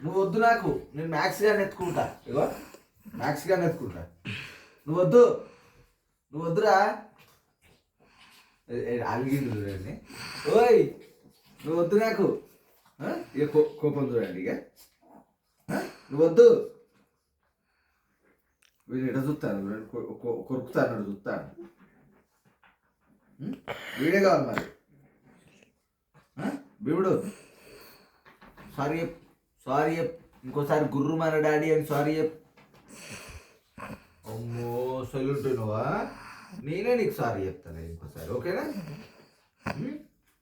నువ్వు వద్దు నాకు నేను మ్యాథ్స్ గారిని ఎత్తుకుంటా. ఇగో మ్యాక్స్ గారిని ఎత్తుకుంటా. నువ్వు వద్దు నువ్వు వద్దురా అలిగింది చూడండి. ఓయ్ నువ్వు వద్దు నాకు ఇక కో- కోపం చూడండి ఇక నువ్వు వద్దు వీడు ఎట చూస్తాను చూడండి కొ- కొరుకుతాను చూస్తాను వీడే కావాలి మరి. బీవుడు భీముడు సారీ సారీ చెప్. ఇంకోసారి గుర్రు మన డాడీ అని సారీ చెప్. అమ్మో సొల్లుంటు నువ్వా నేనే నీకు సారీ చెప్తాను ఇంకోసారి ఓకేనా?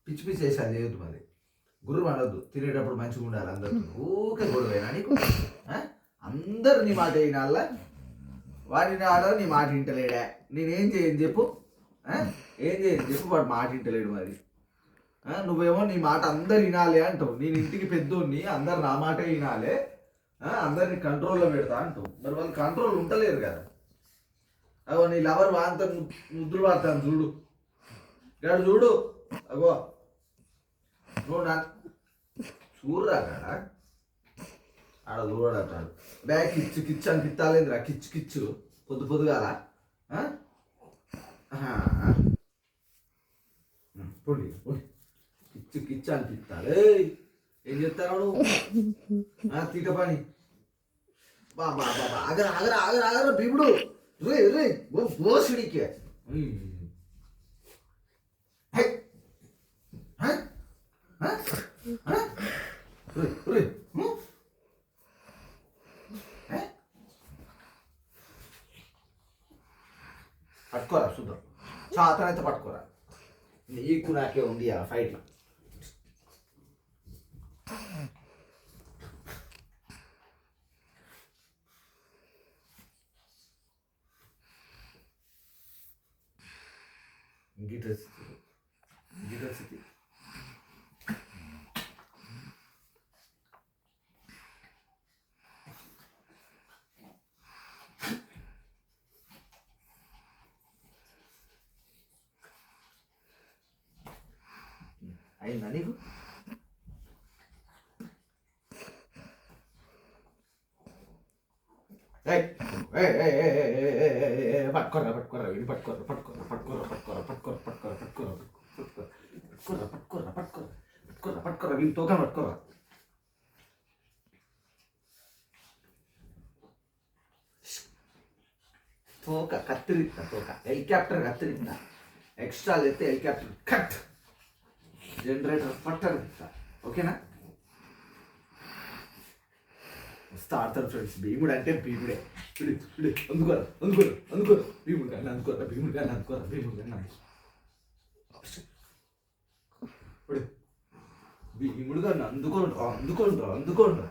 పిచ్చి పిచ్చి చేసి అది చేయొద్దు మరి. గుర్రు అనొద్దు తినేటప్పుడు మంచిగా ఉండాలి అందరితో. ఊకే గొడవేనా నీకు? అందరు నీ మాట వినాలా? వాడిని ఆడ నీ మాట వింటలేడా? నేనేం చేయను చెప్పు. ఏం చేయను చెప్పు వాడు మాట వింటలేడు మరి. నువ్వేమో నీ మాట అందరు వినాలి అంటావు. నేను ఇంటికి పెద్దోడిని అందరు నా మాటే వినాలి. అందరిని కంట్రోల్లో పెడతా అంటావు. మరి వాళ్ళు కంట్రోల్ ఉంటలేరు కదా. అగో నీ లవర్ వాంత ముద్దులు పడతాను చూడు. ఇక్కడ చూడు. అగో. నువ్వు నా చూడరా కాడ ఆడ చూడటాడు బ్యాగ్ కిచ్చు కిచ్చు అనిపిస్తాలేదురా కిచ్చు కిచ్చు. పొద్దు పొద్దుగాల. ఆ? ఆహా. కిచ్చు కిచ్చు అనిపిస్తాడు ఏం చెప్తాను తీట పని. బాబా బాబా ఆగర ఆగర ఆగర ఆగర భీముడు. రే రే బోసుడికే పట్టుకోరా చూద్దాం చాలా అతనైతే పట్టుకోరా నీకు నాకే ఉంది ఆ ఫైట్లో gita gita Wie geht das? పట్టుకోరా పట్టుకోరా వీడిని పట్టుకోరా పట్టుకోరా పట్టుకోరా పట్టుకోరా పట్టుకోరా పట్టుకోరా పట్టుకోరా పట్టుకోరా పట్టుకోరా పట్టుకోరా పట్టుకోరా పట్టుకోరా వీడి తోక పట్టుకోరా తోక కత్తిరిస్తా తోక హెలికాప్టర్ కత్తిరిస్తా ఎక్స్ట్రా అయితే హెలికాప్టర్ కట్ జనరేటర్ పట్టర్ ఓకేనా వస్తా ఆడతారు ఫ్రెండ్స్ భీముడు అంటే భీముడే. ఇడు ఇడు అందుకోరా అందుకోరా అందుకోరా భీముడు కానీ అందుకోరా భీముడు కానీ అందుకోరా భీముడు కానీ ఇప్పుడు భీముడు కానీ అందుకోండ్రా అందుకోండ్రా అందుకోండ్రా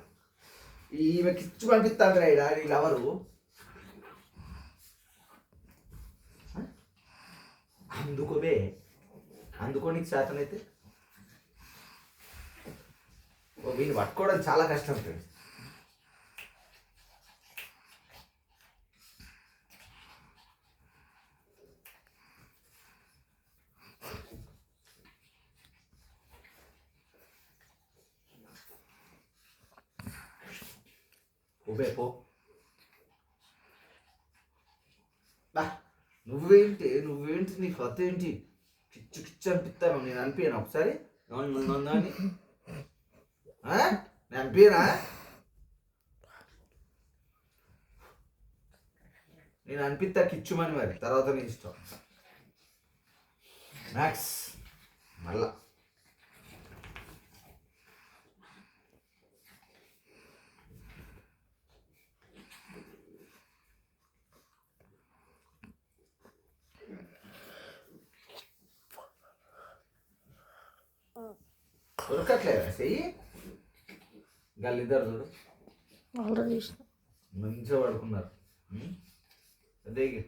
ఈమె కిచ్చు పంపిస్తాను రా ఈడ నీ లవరు. అందుకోబే అందుకోనికి శాతనైతే. ఓ వీళ్ళు పట్టుకోవడం చాలా కష్టం ఫ్రెండ్స్ ఉబే పో బా నువ్వేంటి నువ్వేంటి నీ కథ ఏంటి కిచ్చు కిచ్చు అనిపిస్తాను నేను అనిపించాను ఒకసారి అని నేను అనిపించనా నేను అనిపిస్తా కిచ్చుమని మరి తర్వాత నీ ఇష్టం మ్యాక్స్ మళ్ళా దొరకట్లేదా? చెయ్యి. గల్లిద్దరు చూడు. ఆల్రెడీ మంచిగా పడుకున్నారు? అదే.